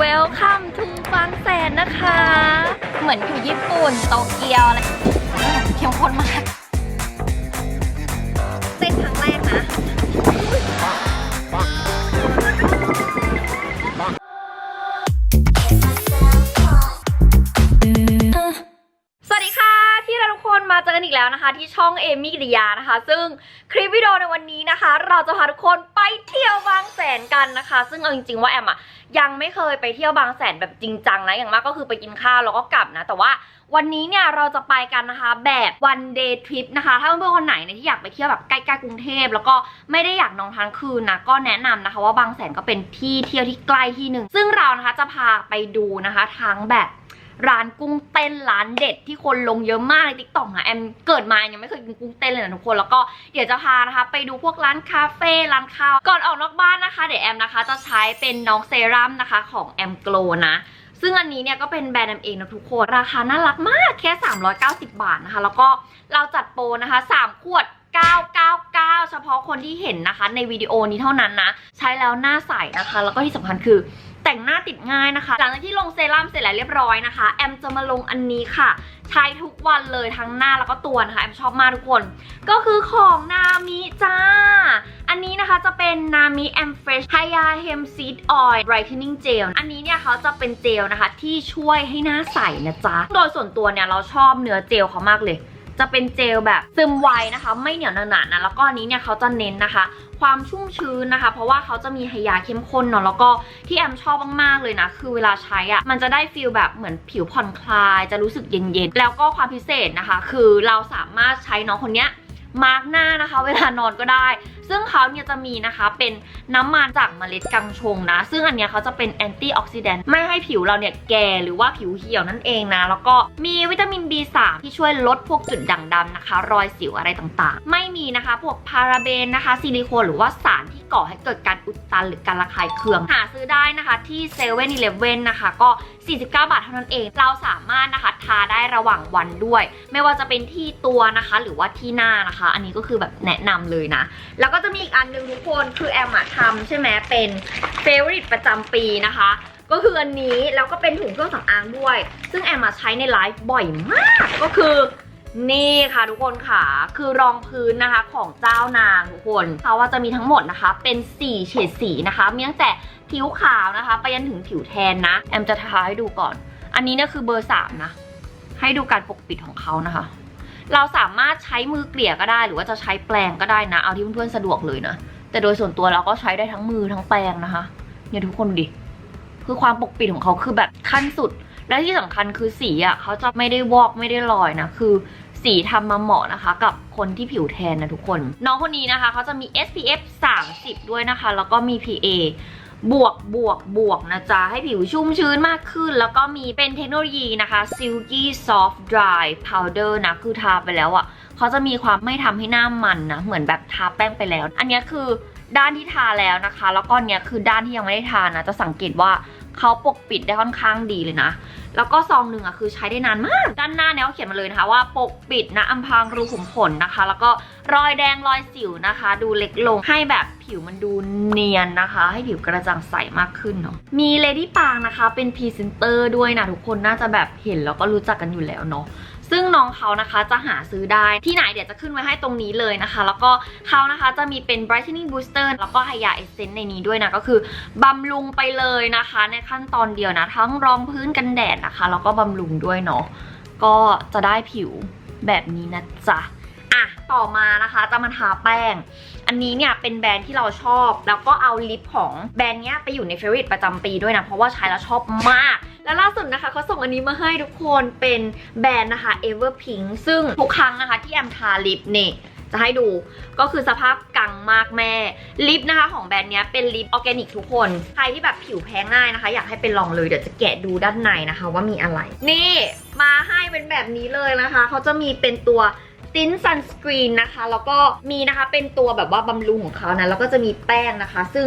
วลคัมทูฟางแสนนะคะ เหมือนอยู่ญี่ปุ่นโตเกียวอะไรเข้มข้นมาก เต้นครั้งแรกนะ จอกันอีกแล้วนะคะ ที่ช่องเอมี่กิติยานะคะ ซึ่งคลิปวิดีโอในวันนี้นะคะ เราจะพาทุกคนไปเที่ยวบางแสนกันนะคะ ซึ่งเอาจริงๆว่าแอมอะยังไม่เคยไปเที่ยวบางแสนแบบจริงจังนะอย่างมากก็คือไปกินข้าวแล้วก็กลับนะ แต่ว่าวันนี้เนี่ยเราจะไปกันนะคะแบบ one day trip นะคะ ถ้าเพื่อนๆคนไหนเนี่ยที่อยากไปเที่ยวแบบใกล้ๆกรุงเทพแล้วก็ไม่ได้อยากนอนค้งคืนนะก็แนะนำนะคะ ว่าบางแสนก็เป็นที่เที่ยวที่ใกล้ที่หนึ่งซึ่งเรานะคะจะพาไปดูนะคะทั้งแบบ ร้านกุ้งเต้นร้านเด็ดที่คนลงเยอะมากในติ๊กตอกนะแอมเกิดมายังไม่เคยกินกุ้งเต้นเลยนะทุกคนแล้วก็เดี๋ยวจะพานะคะ ไปดูพวกร้านคาเฟ่ร้านข้าวก่อนออกนอกบ้านนะคะ เดี๋ยวแอมนะคะ จะใช้เป็นน้องเซรั่มนะคะของแอมโกลนะซึ่งอันนี้เนี่ยก็เป็นแบรนด์แอมเองนะทุกคน ราคาน่ารักมากแค่ 390 บาทนะคะ แล้วก็เราจัดโปรนะคะ 3 ขวด 999 เฉพาะคนที่เห็นนะคะ ในวิดีโอนี้เท่านั้นนะ ใช้แล้วหน้าใสนะคะ แล้วก็ที่สำคัญคือ แต่งหน้าติดง่ายนะคะ หลังจากที่ลงเซรั่มเสร็จแล้วเรียบร้อยนะคะ แอมจะมาลงอันนี้ค่ะ ใช้ทุกวันเลยทั้งหน้าแล้วก็ตัวนะคะ แอมชอบมากทุกคน ก็คือของนามิจ้า อันนี้นะคะจะเป็นนามิแอมเฟรชไฮยาเฮมซีดออยล์ไบรท์เทนนิ่งเจล อันนี้เนี่ยเขาจะเป็นเจลนะคะที่ช่วยให้หน้าใสนะจ๊ะ โดยส่วนตัวเนี่ยเราชอบเนื้อเจลเขามากเลย จะเป็นเจลแบบซึมไวนะคะ ไม่เหนียวหนาๆนะแล้วก็อันนี้เนี่ยเขาจะเน้นนะคะ ความชุ่มชื้นนะคะ เพราะว่าเขาจะมีไฮยาเข้มข้นเนาะแล้วก็ที่แอมชอบมากๆเลยนะคือเวลาใช้อะ่ะมันจะได้ฟีลแบบเหมือนผิวผ่อนคลาย จะรู้สึกเย็นๆแล้วก็ความพิเศษนะคะ คือเราสามารถใช้น้องคนเนี้ยมาร์กหน้านะคะ เวลานอนก็ได้ ซึ่งเขาเนี่ยจะมีนะคะเป็นน้ำมันจากเมล็ดกังชงนะ ซึ่งอันเนี้ยเขาจะเป็นแอนตี้ออกซิแดนต์ไม่ให้ผิวเราเนี่ยแก่หรือว่าผิวเหี่ยวนั่นเองนะ แล้วก็มีวิตามิน B3 ที่ช่วยลดพวกจุดด่างดำนะคะ รอยสิวอะไรต่างๆ ไม่มีนะคะ พวกพาราเบนนะคะ ซิลิโคนหรือว่าสารที่ก่อให้เกิดการอุดตันหรือการระคายเคือง หาซื้อได้นะคะที่เซเว่นอีเลฟเว่นนะคะ ก็ 49 บาทเท่านั้นเอง เราสามารถนะคะทาได้ระหว่างวันด้วย ไม่ว่าจะเป็นที่ตัวนะคะ หรือว่าที่หน้านะคะ อันนี้ก็คือแบบแนะนำเลยนะ แล้วก็จะมีอีกอันหนึ่งทุกคนคือแอมอะทำใช่ไหมเป็นเฟเวอริตประจำปีนะคะ ก็คืออันนี้แล้วก็เป็นถุงเครื่องสำอางด้วย ซึ่งแอมมาใช้ในไลฟ์บ่อยมากก็คือนี่ค่ะทุกคนค่ะ คือรองพื้นนะคะของเจ้านางทุกคนเขาว่าจะมีทั้งหมดนะคะ เป็น 4 เฉดสีนะคะ มีตั้งแต่ผิวขาวนะคะ ไปยันถึงผิวแทนนะ แอมจะทาให้ดูก่อน อันนี้เนี่ยคือเบอร์ 3 นะ ให้ดูการปกปิดของเขานะคะ เราสามารถใช้มือเกลี่ยก็ได้ หรือว่าจะใช้แปรงก็ได้นะ เอาที่เพื่อนๆสะดวกเลยนะ แต่โดยส่วนตัวเราก็ใช้ได้ทั้งมือทั้งแปรงนะคะ เนี่ยทุกคนดิ คือความปกปิดของเขาคือแบบขั้นสุด และที่สำคัญคือสีอะเขาจะไม่ได้วอกไม่ได้ลอยนะ คือสีทำมาเหมาะนะคะ กับคนที่ผิวแทนนะทุกคน น้องคนนี้นะคะเขาจะมี SPF 30 ด้วยนะคะ แล้วก็มี PA บวกบวกบวกนะจ๊ะ ให้ผิวชุ่มชื้นมากขึ้น แล้วก็มีเป็นเทคโนโลยีนะคะ Silky Soft Dry Powder นะ คือทาไปแล้วอะเขาจะมีความไม่ทำให้หน้ามันนะ เหมือนแบบทาแป้งไปแล้ว อันนี้คือด้านที่ทาแล้วนะคะ แล้วก็เนี้ยคือด้านที่ยังไม่ได้ทานะ จะสังเกตว่า เขาปกปิดได้ค่อนข้างดีเลยนะ แล้วก็ซองหนึ่งอะคือใช้ได้นานมาก ด้านหน้าเนี่ยเขาเขียนมาเลยนะคะ ว่าปกปิดนะอัมพางรูขุมขนนะคะ แล้วก็รอยแดงรอยสิวนะคะ ดูเล็กลงให้แบบผิวมันดูเนียนนะคะ ให้ผิวกระจ่างใสมากขึ้นเนาะมีเลดี้ปางนะคะ เป็นพรีเซนเตอร์ด้วยนะทุกคนน่าจะแบบเห็นแล้วก็รู้จักกันอยู่แล้วเนาะ ซึ่งน้องเขานะคะจะหาซื้อได้ที่ไหนเดี๋ยวจะขึ้นไว้ให้ตรงนี้เลยนะคะ แล้วก็เขานะคะจะมีเป็น brightening booster แล้วก็ Hya Essence ในนี้ด้วยนะก็คือบำรุงไปเลยนะคะ ในขั้นตอนเดียวนะ ทั้งรองพื้นกันแดดนะคะ แล้วก็บำรุงด้วยเนาะก็จะได้ผิวแบบนี้นะจ๊ะอะต่อมานะคะจะมาทาแป้ง อันนี้เนี่ยเป็นแบรนด์ที่เราชอบ แล้วก็เอาลิปของแบรนด์เนี้ยไปอยู่ในเฟร r ริตประจำปีด้วยนะ เพราะว่าใช้แล้วชอบมาก แล้วล่าสุดนะคะเขาส่งอันนี้มาให้ทุกคนเป็นแบรนด์นะคะ Everpink ซึ่งทุกครั้งนะคะที่แอมทาลิปเนี่ยจะให้ดูก็คือสภาพกังมากแม่ ลิปนะคะของแบรนด์นี้เป็นลิปออร์แกนิกทุกคน ใครที่แบบผิวแพ้ง่ายนะคะ อยากให้ไปลองเลยเดี๋ยวจะแกะดูด้านในนะคะว่ามีอะไร นี่มาให้เป็นแบบนี้เลยนะคะเขาจะมีเป็นตัวตินซันสกรีนนะคะ แล้วก็มีนะคะเป็นตัวแบบว่าบำรุงของเขานะแล้วก็จะมีแป้งนะคะ ซึ่ง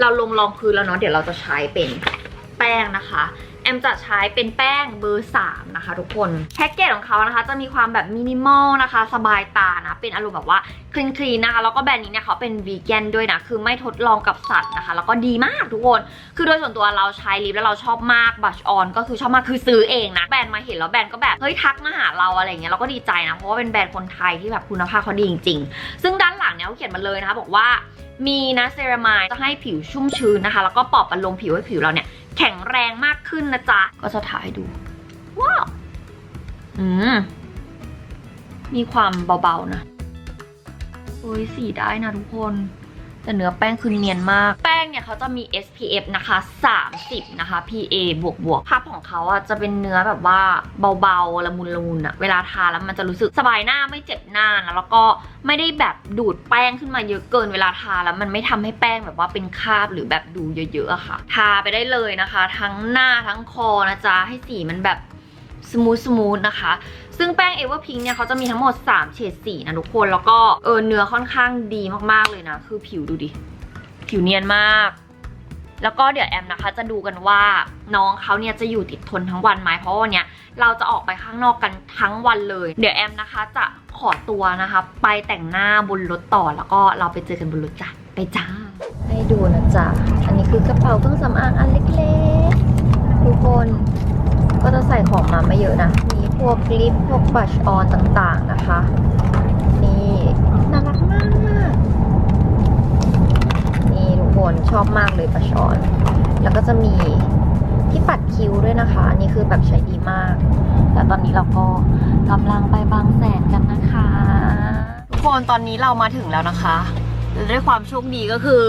เราลงรองพื้นแล้วเนาะเดี๋ยวเราจะใช้เป็นแป้งนะคะ มมจะใช้เป็นแป้งเบอร์ 3 นะคะทุกคนแพ็กเกจของเขานะคะจะมีความแบบมินิมอลนะคะ สบายตานะ เป็นอารมณ์แบบว่าคลีนคลีนนะคะ แล้วก็แบรนด์นี้เนี่ยเขาเป็นวีแกนด้วยนะ คือไม่ทดลองกับสัตว์นะคะ แล้วก็ดีมากทุกคน คือโดยส่วนตัวเราใช้ลิปแล้วเราชอบมากบัชออนก็คือชอบมากคือซื้อเองนะ แบรนด์มาเห็นแล้วแบรนด์ก็แบบเฮ้ยทักมาหาเราอะไรเงี้ยเราก็ดีใจนะเพราะว่าเป็นแบรนด์คนไทยที่แบบคุณภาพเขาดีจริงๆ ซึ่งด้านหลังเนี่ยเขาเขียนมาเลยนะคะ บอกว่ามีนะเซรามายจะให้ผิวชุ่มชื้นนะคะ แล้วก็ปลอบประโลมผิวให้ผิวเราเนี่ย แข็งแรงมากขึ้นนะจ๊ะ ก็จะถ่ายให้ดู ว้าว อืม มีความเบาๆนะ โอ้ยสีได้นะทุกคน แต่เนื้อแป้งคือเนียนมาก แป้งเนี่ยเขาจะมี SPF นะคะ 30 นะคะ PA บวกบวกภาพของเขาอะจะเป็นเนื้อแบบว่าเบาๆละมุนละมุนอะเวลาทาแล้วมันจะรู้สึกสบายหน้าไม่เจ็บหน้านะแล้วก็ไม่ได้แบบดูดแป้งขึ้นมาเยอะเกินเวลาทาแล้วมันไม่ทำให้แป้งแบบว่าเป็นคราบหรือแบบดูเยอะๆอะค่ะ ทาไปได้เลยนะคะ ทั้งหน้าทั้งคอนะจ๊ะให้สีมันแบบสมูทสมูทนะคะ ซึ่งแป้งเอเวอร์พิงเนี่ยเขาจะมีทั้งหมด 3 เฉดสีนะทุกคน แล้วก็เออเนื้อค่อนข้างดีมากๆเลยนะ คือผิวดูดิ ผิวเนียนมากแล้วก็เดี๋ยวแอมนะคะจะดูกันว่าน้องเขาเนี่ยจะอยู่ติดทนทั้งวันไหมเพราะวันเนี้ยเราจะออกไปข้างนอกกันทั้งวันเลย เดี๋ยวแอมนะคะจะขอตัวนะคะ ไปแต่งหน้าบนรถต่อแล้วก็เราไปเจอกันบนรถจ้ะไปจ้า ให้ดูนะจ๊ะอันนี้คือกระเป๋าเครื่องสำอางอันเล็กๆทุกคนก็จะใส่ของมาไม่เยอะนะมี วกลิปพวกบัชออนต่างๆนะคะ นี่น่ารักมากนี่ทุกคนชอบมากเลยบัชออน แล้วก็จะมีที่ปัดคิ้วด้วยนะคะอันนี้คือแบบใช้ดีมาก แต่ตอนนี้เราก็กำลังไปบางแสนกันนะคะ ทุกคนตอนนี้เรามาถึงแล้วนะคะ ด้วยความโชคดีก็คือ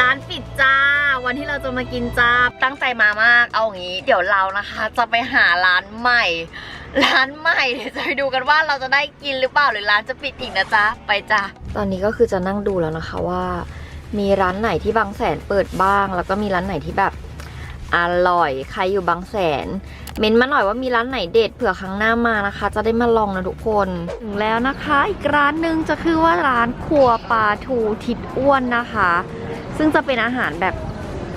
ร้านปิดจ้า วันที่เราจะมากินจ้า ตั้งใจมามาก เอาอย่างนี้ เดี๋ยวเรานะคะ จะไปหาร้านใหม่ ร้านใหม่เดี๋ยวจะไปดูกันว่าเราจะได้กินหรือเปล่าหรือร้านจะปิดอีกนะจ๊ะ ไปจ้าตอนนี้ก็คือจะนั่งดูแล้วนะคะว่า มีร้านไหนที่บางแสนเปิดบ้าง แล้วก็มีร้านไหนที่แบบอร่อย ใครอยู่บางแสน เม้นต์มาหน่อยว่ามีร้านไหนเด็ดเผื่อครั้งหน้ามานะคะ จะได้มาลองนะทุกคน ถึงแล้วนะคะ อีกร้านหนึ่งจะคือว่าร้านครัวปลาทูทิดอ้วนนะคะ ซึ่งจะเป็นอาหารแบบ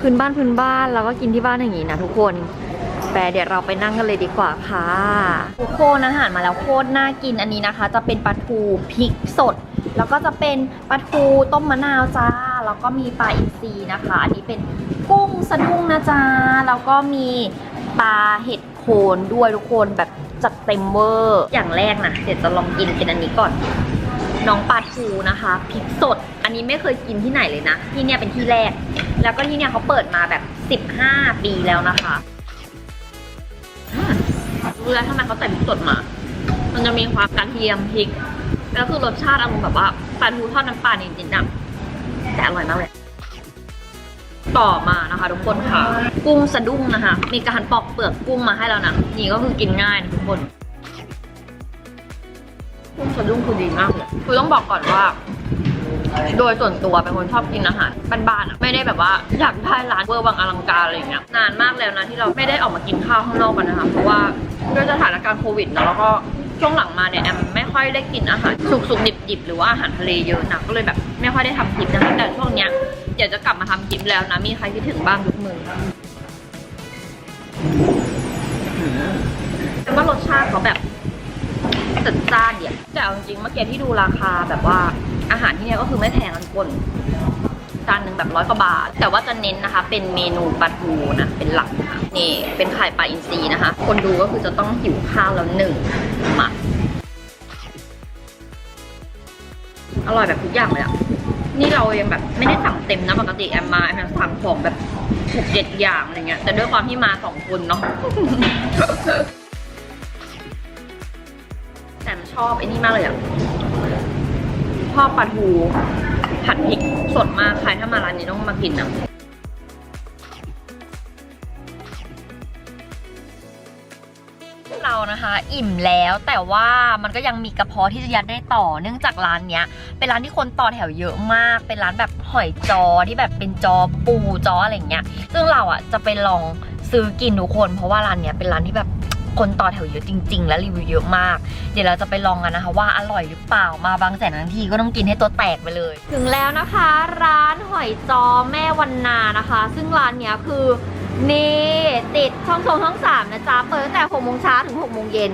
พื้นบ้านพื้นบ้านแล้วก็กินที่บ้านอย่างนี้นะทุกคนแต่เดี๋ยวเราไปนั่งกันเลยดีกว่าค่ะทุกคนอาหารมาแล้วโคตรน่ากินอันนี้นะคะ จะเป็นปลาทูพริกสด แล้วก็จะเป็นปลาทูต้มมะนาวจ้าแล้วก็มีปลาอินทรีนะคะ อันนี้เป็นกุ้งสะดุ้งนะจ๊ะแล้วก็มีปลาเห็ดโคนด้วยทุกคนแบบจัดเต็มเวอร์อย่างแรกนะเดี๋ยวจะลองกินเป็นอันนี้ก่อน น้องปลาทูนะคะพริกสด อันนี้ไม่เคยกินที่ไหนเลยนะ ที่เนี่ยเป็นที่แรก แล้วก็ที่เนี่ยเขาเปิดมาแบบ 15 ปีแล้วนะคะอืมรู้แล้วทำไมเขาใส่พริกสดมา มันจะมีความกระเทียมพริก แล้วคือรสชาติอารมณ์แบบว่าปลาทูทอดน้ำปลาจริงๆนะแต่อร่อยมากเลยต่อมานะคะทุกคนค่ะ กุ้งสะดุ้งนะคะ มีการปอกเปลือกกุ้งมาให้แล้วนะนี่ก็คือกินง่ายนะทุกคน กุ้งสะดุ้งคือดีมากเลยคือต้องบอกก่อนว่า โดยส่วนตัวเป็นคนชอบกินอาหารบ้านๆอะไม่ได้แบบว่าอยากได้ร้านเวอร์วังอลังการอะไรอย่างเงี้ยนานมากแล้วนะที่เราไม่ได้ออกมากินข้าวข้างนอกกันนะคะเพราะว่าด้วยสถานการณ์โควิดเนอะแล้วก็ช่วงหลังมาเนี่ยแอมไม่ค่อยได้กินอาหารสุกๆดิบๆหรือว่าอาหารทะเลเยอะนะก็เลยแบบ ไม่ค่อยได้ทำคลิปนะคะแต่ช่วงเนี้ยเดี๋ยวจะกลับมาทำคลิปแล้วนะมีใครคิดถึงบ้างยกมือแต่ว่ารสชาติเขาแบบ จัดจ้านเดียแต่เอาจริงๆเมื่อกี้ที่ดูราคาแบบว่าอาหารที่เนี่ยก็คือไม่แพงกันคนจานหนึ่งแบบร้อยกว่าบาท แต่ว่าจะเน้นนะคะ เป็นเมนูปลาทูนะ เป็นหลักค่ะนี่เป็นไข่ปลาอินทรีนะคะ คนดูก็คือจะต้องหิวข้าวแล้วหนึ่งมาอร่อยแบบทุกอย่างเลยอะนี่เรายังแบบไม่ได้สั่งเต็มนะปกติแอมมาแอมสั่งของแบบหกเจ็ดอย่างอะไรเงี้ยแต่ด้วยความที่มาสองคนเนาะ ชอบไอ้นี่มากเลยอะชอบปลาทูผัดพริกสดมากใครถ้ามาร้านนี้ต้องมากินนะเรานะคะอิ่มแล้วแต่ว่ามันก็ยังมีกระเพาะที่จะยัดได้ต่อ เนื่องจากร้านเนี้ย เป็นร้านที่คนต่อแถวเยอะมาก เป็นร้านแบบหอยจอที่แบบเป็นจอปูจออะไรเงี้ย ซึ่งเราอะจะไปลองซื้อกินทุกคน เพราะว่าร้านเนี้ยเป็นร้านที่แบบ คนต่อแถวเยอะจริง ๆ และรีวิวเยอะมาก เดี๋ยวเราจะไปลองกันนะคะ ว่าอร่อยหรือเปล่ามาบางแสนทั้งทีก็ต้องกินให้ตัวแตกไปเลย ถึงแล้วนะคะ ร้านหอยจอแม่วันนานะคะ ซึ่งร้านเนี้ยคือนี่ติดปิดช่องโซงช่องสามนะจ๊ะเปิดตั้งแต่หกโมงเช้าถึงหกโมงเย็น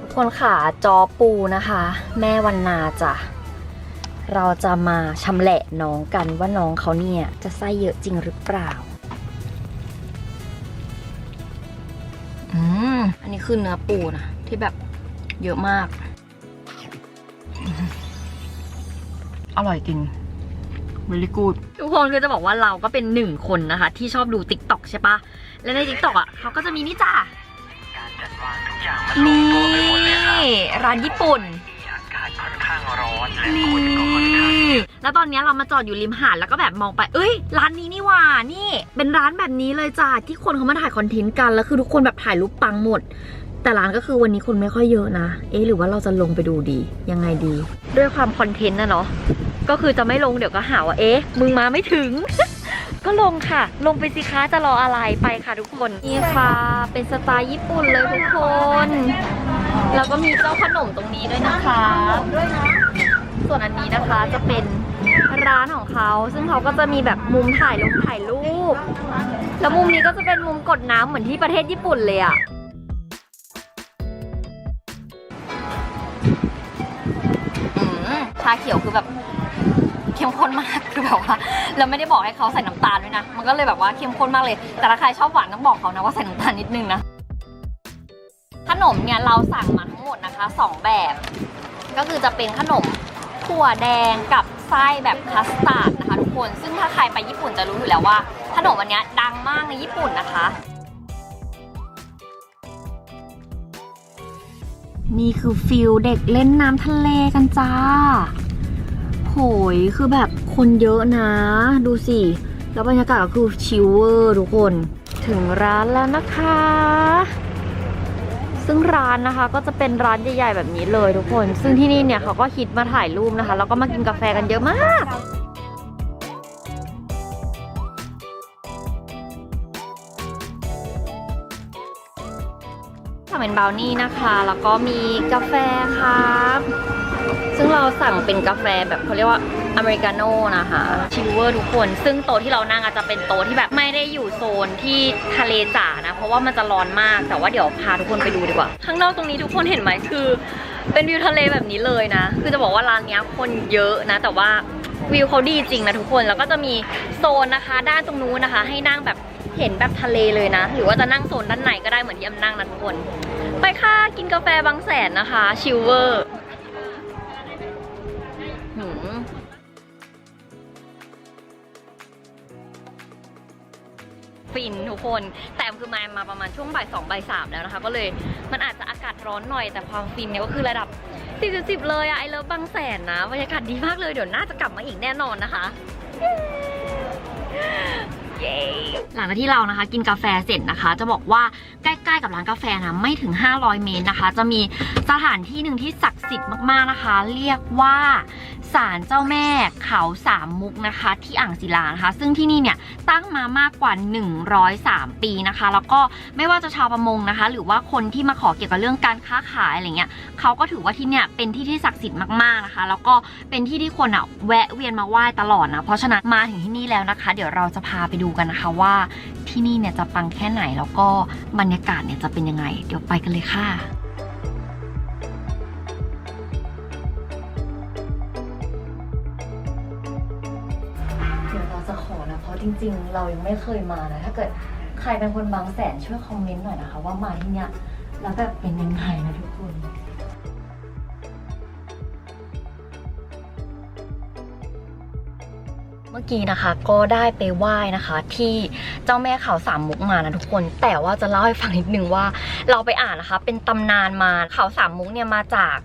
ทุกคนค่ะจอปูนะคะ แม่วันนาจ้ะเราจะมาชำแหละน้องกันว่าน้องเขาเนี่ยจะไส้เยอะจริงหรือเปล่า อืมอันนี้คือเนื้อปูนะที่แบบเยอะมาก อร่อยจริง very good ทุกคนคือจะบอกว่าเราก็เป็นหนึ่งคนนะคะ ที่ชอบดู t ิ k t o k ใช่ปะและใน t ิ k t o k อะเขาก็จะมีนี่จ้านี่ร้านญี่ปุ่นอากาศค่อนข้างร้อ นและนี่คนก็ค่อนข้างเยอะแล้วตอนนี้เรามาจอดอยู่ริมหาดแล้วก็แบบมองไป เอ้ย ร้านนี้นี่ว่า นี่ เป็นร้านแบบนี้เลยจ้าที่คนเขามาถ่ายคอนเทนต์กัน แล้วคือทุกคนแบบถ่ายรูปปังหมด แต่ร้านก็คือวันนี้คนไม่ค่อยเยอะนะ เอ๊ะหรือว่าเราจะลงไปดูดี ยังไงดี ด้วยความคอนเทนต์นะเนาะ ก็คือจะไม่ลงเดี๋ยวก็หาว่า เอ๊ะ มึงมาไม่ถึงก็ลงค่ะ ลงไปสิคะจะรออะไรไปค่ะทุกคน นี่ค่ะ เป็นสไตล์ญี่ปุ่นเลยทุกคน แล้วก็มีเจ้าขนมตรงนี้ด้วยนะคะด้วยนะ ส่วนอันนี้นะคะจะเป็นร้านของเขา ซึ่งเขาก็จะมีแบบมุมถ่ายลงถ่ายรูป แล้วมุมนี้ก็จะเป็นมุมกดน้ำเหมือนที่ประเทศญี่ปุ่นเลยอะชาเขียวคือแบบเข้มข้นมากคือแบบว่าเราไม่ได้บอกให้เขาใส่น้ำตาลด้วยนะ มันก็เลยแบบว่าเข้มข้นมากเลย แต่ถ้าใครชอบหวานต้องบอกเขานะว่าใส่น้ำตาลนิดนึงนะขนมเนี่ยเราสั่งมาทั้งหมดนะคะสองแบบ ก็คือจะเป็นขนม ถั่วแดงกับไส้แบบคัสตาร์ดนะคะทุกคน ซึ่งถ้าใครไปญี่ปุ่นจะรู้อยู่แล้วว่า ขนมอันนี้ดังมากในญี่ปุ่นนะคะ นี่คือฟิลเด็กเล่นน้ำทะเลกันจ้า โหยคือแบบคนเยอะนะ ดูสิ แล้วบรรยากาศก็คือชิลเวอร์ทุกคน ถึงร้านแล้วนะคะ ซึ่งร้านนะคะก็จะเป็นร้านใหญ่ๆแบบนี้เลยทุกคน ซึ่งที่นี่เนี่ยเขาก็ฮิตมาถ่ายรูปนะคะ แล้วก็มากินกาแฟกันเยอะมากทำเป็นบราวนี่นะคะ แล้วก็มีกาแฟครับ ซึ่งเราสั่งเป็นกาแฟแบบเขาเรียกว่าอเมริกาโน่นะคะชิลเวอร์ทุกคน ซึ่งโต๊ะที่เรานั่งอาจจะเป็นโต๊ะที่แบบไม่ได้อยู่โซนที่ทะเลจ๋านะ เพราะว่ามันจะร้อนมากแต่ว่าเดี๋ยวพาทุกคนไปดูดีกว่า ข้างนอกตรงนี้ทุกคนเห็นไหมคือ เป็นวิวทะเลแบบนี้เลยนะ คือจะบอกว่าร้านนี้คนเยอะนะ แต่ว่าวิวเขาดีจริงนะทุกคนแล้วก็จะมีโซนนะคะ ด้านตรงนู้นนะคะ ให้นั่งแบบเห็นแบบทะเลเลยนะ หรือว่าจะนั่งโซนด้านในก็ได้เหมือนที่แอมนั่งนะทุกคน ไปค่ะกินกาแฟบางแสนนะคะชิลเวอร์ ฟินทุกคน แต่คือมามาประมาณช่วงบ่ายสองบ่ายสามแล้วนะคะ ก็เลยมันอาจจะอากาศร้อนหน่อยแต่ความฟินเนี่ยก็คือระดับสิบสิบเลยอะไอเลิฟบางแสนนะบรรยากาศดีมากเลยเดี๋ยวน่าจะกลับมาอีกแน่นอนนะคะ หลังจากที่เรานะคะ กินกาแฟเสร็จนะคะ จะบอกว่าใกล้ๆกับร้านกาแฟนะไม่ถึง 500 เมตรนะคะ จะมีสถานที่หนึ่งที่ศักดิ์สิทธิ์มากๆนะคะ เรียกว่าศาลเจ้าแม่เขาสามมุกนะคะ ที่อ่างศิลานะคะ ซึ่งที่นี่เนี่ยตั้งมามากกว่า 103 ปีนะคะ แล้วก็ไม่ว่าจะชาวประมงนะคะ หรือว่าคนที่มาขอเกี่ยวกับเรื่องการค้าขายอะไรเงี้ยเขาก็ถือว่าที่เนี่ยเป็นที่ที่ศักดิ์สิทธิ์มากๆนะคะ แล้วก็เป็นที่ที่คนอะแวะเวียนมาไหว้ตลอดนะเพราะฉะนั้นมาถึงที่นี่แล้วนะคะ เดี๋ยวเราจะพาไปดูกันนะคะว่าที่นี่เนี่ยจะปังแค่ไหนแล้วก็บรรยากาศเนี่ยจะเป็นยังไง เดี๋ยวไปกันเลยค่ะเดี๋ยวเราจะขอนะเพราะจริงๆ เรายังไม่เคยมานะ ถ้าเกิดใครเป็นคนบางแสนช่วยคอมเมนต์หน่อยนะคะ ว่ามาที่เนี้ยแล้วแบบเป็นยังไงนะทุกคน มื่อกี้นะคะก็ได้ไปไหว้นะคะ ที่เจ้าแม่เขาสามมุกมานะทุกคน แต่ว่าจะเล่าให้ฟังนิดนึงว่า เราไปอ่านนะคะ เป็นตำนานมาเขาสามมุกเนี่ยมาจาก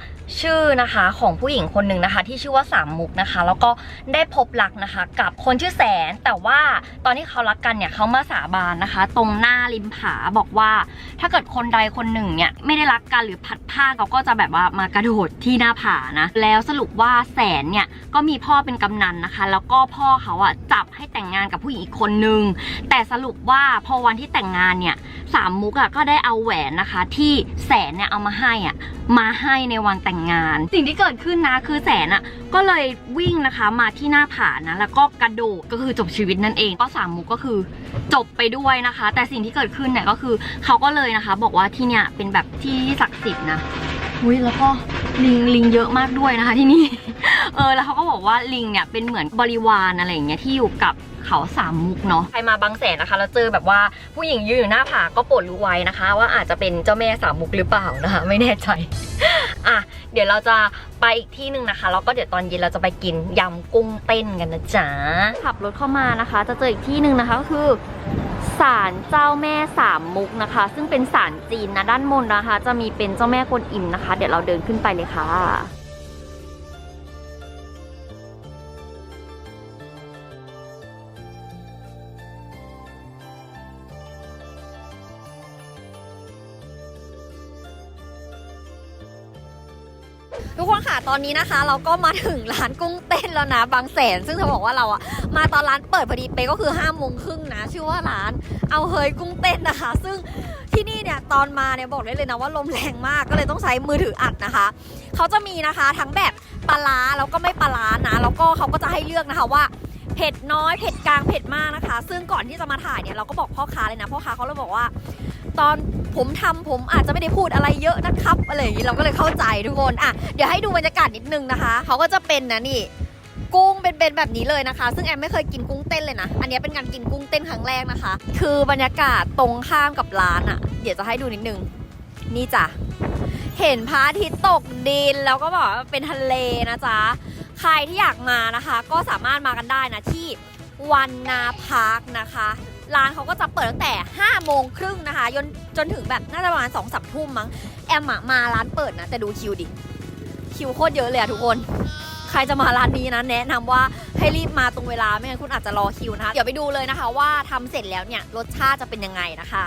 ชื่อนะคะของผู้หญิงคนหนึ่งนะคะ ที่ชื่อว่าสามมุกนะคะ แล้วก็ได้พบรักนะคะ กับคนชื่อแสน แต่ว่าตอนที่เขารักกันเนี่ยเขามาสาบานนะคะ ตรงหน้าริมผาบอกว่า ถ้าเกิดคนใดคนหนึ่งเนี่ยไม่ได้รักกันหรือพัดผ้าเขาก็จะแบบว่ามากระโดดที่หน้าผานะแล้วสรุปว่าแสนเนี่ยก็มีพ่อเป็นกำนันนะคะ แล้วก็พ่อเขาอะจับให้แต่งงานกับผู้หญิงอีกคนนึง แต่สรุปว่าพอวันที่แต่งงานเนี่ยสามมุกอะก็ได้เอาแหวนนะคะ ที่แสนเนี่ยเอามาให้อะมาให้ในวันแต่งงาน สิ่งที่เกิดขึ้นนะคือแสนอะก็เลยวิ่งนะคะมาที่หน้าผานะแล้วก็กระโดดก็คือจบชีวิตนั่นเอง ก็สามมุกก็คือจบไปด้วยนะคะ แต่สิ่งที่เกิดขึ้นเนี่ยก็คือเขาก็เลยนะคะ บอกว่าที่เนี่ยเป็นแบบที่ศักดิ์สิทธิ์นะอุ้ยแล้วก็ลิงลิงเยอะมากด้วยนะคะที่นี่ เออแล้วเขาก็บอกว่าลิงเนี่ยเป็นเหมือนบริวารอะไรอย่างเงี้ยที่อยู่กับ เขาสามมุกเนาะใครมาบางแสนนะคะแล้วเจอแบบว่าผู้หญิงยืนอยู่หน้าผาก็โปรดรู้ไว้นะคะ ว่าอาจจะเป็นเจ้าแม่สามมุกหรือเปล่านะคะ ไม่แน่ใจอะเดี๋ยวเราจะไปอีกที่หนึ่งนะคะแล้วก็เดี๋ยวตอนเย็นเราจะไปกินยำกุ้งเต้นกันนะจ๊ะขับรถเข้ามานะคะ จะเจออีกที่หนึ่งนะคะก็คือศาลเจ้าแม่สามมุกนะคะ ซึ่งเป็นศาลจีนนะด้านบนนะคะ จะมีเป็นเจ้าแม่กวนอิมนะคะ เดี๋ยวเราเดินขึ้นไปเลยค่ะ ทุกคนค่ะตอนนี้นะคะ เราก็มาถึงร้านกุ้งเต้นแล้วนะบางแสน ซึ่งจะบอกว่าเราอะมาตอนร้านเปิดพอดีเป๊ก็คือ5้าโมงครึ่งนะ ชื่อว่าร้านเอาเฮยกุ้งเต้นนะคะ ซึ่งที่นี่เนี่ยตอนมาเนี่ยบอกได้เลยนะว่าลมแรงมากก็เลยต้องใช้มือถืออัดนะคะเขาจะมีนะคะทั้งแบบปลาแล้วก็ไม่ปลานะแล้วก็เขาก็จะให้เลือกนะคะว่าเผ็ดน้อยเผ็ดกลางเผ็ดมากนะคะ ซึ่งก่อนที่จะมาถ่ายเนี่ยเราก็บอกพ่อค้าเลยนะพ่อค้าเขาเลยบอกว่า ตอน ผมทำผมอาจจะไม่ได้พูดอะไรเยอะนะครับอะไรอย่างนี้เราก็เลยเข้าใจทุกคนอะเดี๋ยวให้ดูบรรยากาศนิดนึงนะคะเขาก็จะเป็นนะนี่กุ้งเป็นๆแบบนี้เลยนะคะ ซึ่งแอมไม่เคยกินกุ้งเต้นเลยนะ อันนี้เป็นการกินกุ้งเต้นครั้งแรกนะคะ คือบรรยากาศตรงข้ามกับร้านอะ่ะ เดี๋ยวจะให้ดูนิดนึง นี่จ้ะ เห็นพระอาทิตย์ตกดินแล้วก็บอกว่าเป็นทะเลนะจ๊ะ ใครที่อยากมานะคะ ก็สามารถมากันได้นะที่วันนาพาร์คนะคะ ร้านเขาก็จะเปิดตั้งแต่ 5 โมงครึ่งนะคะจนจนถึงแบบน่าจะประมาณ2องสามทุ่มมั้ง แอมอะมาร้านเปิดนะ แต่ดูคิวดิ คิวโคตรเยอะเลยอะทุกคน ใครจะมาร้านนี้นะ แนะนำว่าให้รีบมาตรงเวลาไม่งั้นคุณอาจจะรอคิวนะคะ เดี๋ยวไปดูเลยนะคะว่าทำเสร็จแล้วเนี่ยรสชาติจะเป็นยังไงนะคะ